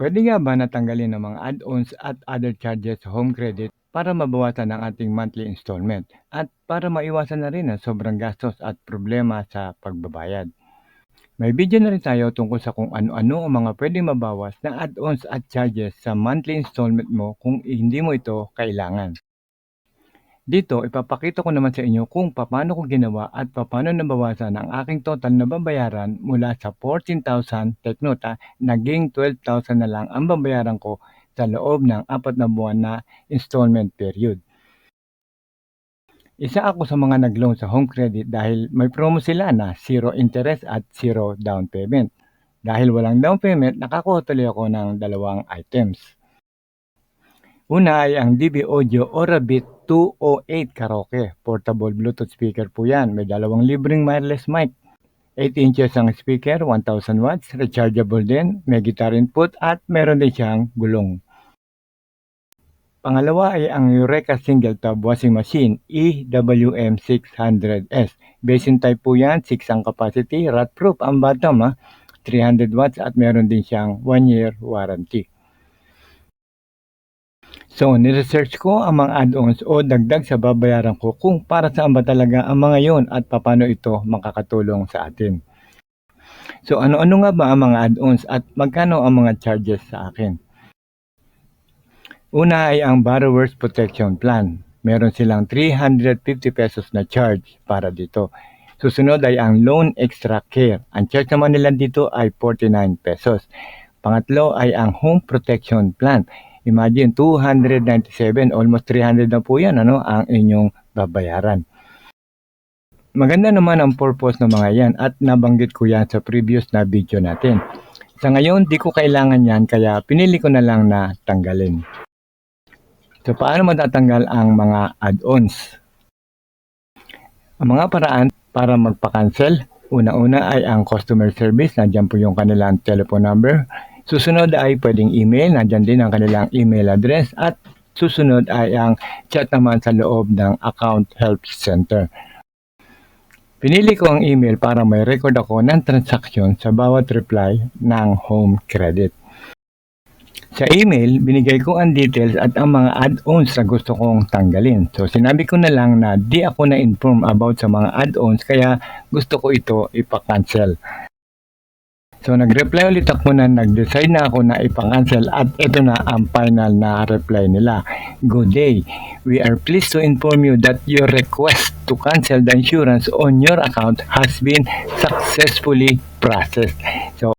Pwede nga ba natanggalin ang mga add-ons at other charges home credit para mabawasan ang ating monthly installment at para maiwasan na rin ang sobrang gastos at problema sa pagbabayad? May video na rin tayo tungkol sa kung ano-ano ang mga pwedeng mabawas na add-ons at charges sa monthly installment mo kung hindi mo ito kailangan. Dito, ipapakita ko naman sa inyo kung paano ko ginawa at paano nabawasan ang aking total na babayaran mula sa 14,000, take note ha, naging 12,000 na lang ang babayaran ko sa loob ng apat na buwan na installment period. Isa ako sa mga nag-loan sa home credit dahil may promo sila na zero interest at zero down payment. Dahil walang down payment, nakakuha tuloy ako ng dalawang items. Una ay ang DB Audio Orabit 208 Karaoke. Portable Bluetooth speaker po yan. May dalawang libreng wireless mic. 8 inches ang speaker, 1000 watts, rechargeable din, may guitar input at meron din siyang gulong. Pangalawa ay ang Eureka Single Tub Washing Machine E EWM600S. Basin type po yan, 6 ang capacity, rat proof ang bottom ha, 300 watts at meron din siyang 1 year warranty. So, niresearch ko ang mga add-ons o dagdag sa babayaran ko kung para saan ba talaga ang mga yon at paano ito makakatulong sa atin. So, ano-ano nga ba ang mga add-ons at magkano ang mga charges sa akin? Una ay ang Borrower's Protection Plan. Meron silang 350 pesos na charge para dito. Susunod ay ang Loan Extra Care. Ang charge naman nila dito ay 49 pesos. Pangatlo ay ang Home Protection Plan. Imagine 297, almost 300 na po yan ano, ang inyong babayaran. Maganda naman ang purpose ng mga yan at nabanggit ko yan sa previous na video natin. Sa ngayon, di ko kailangan yan kaya pinili ko na lang na tanggalin. So, paano matatanggal ang mga add-ons? Ang mga paraan para magpa-cancel, una-una ay ang customer service, nandiyan po yung kanilang telephone number. Susunod ay pwedeng email, nandiyan din ang kanilang email address at susunod ay ang chat naman sa loob ng account help center. Pinili ko ang email para may record ako ng transaction sa bawat reply ng home credit. Sa email, binigay ko ang details at ang mga add-ons na gusto kong tanggalin. So, sinabi ko na lang na di ako na-inform about sa mga add-ons kaya gusto ko ito ipa-cancel. So, nag-reply ulit ako na nag-decide na ako na ipa-cancel at ito na ang final na reply nila. Good day. We are pleased to inform you that your request to cancel the insurance on your account has been successfully processed. So,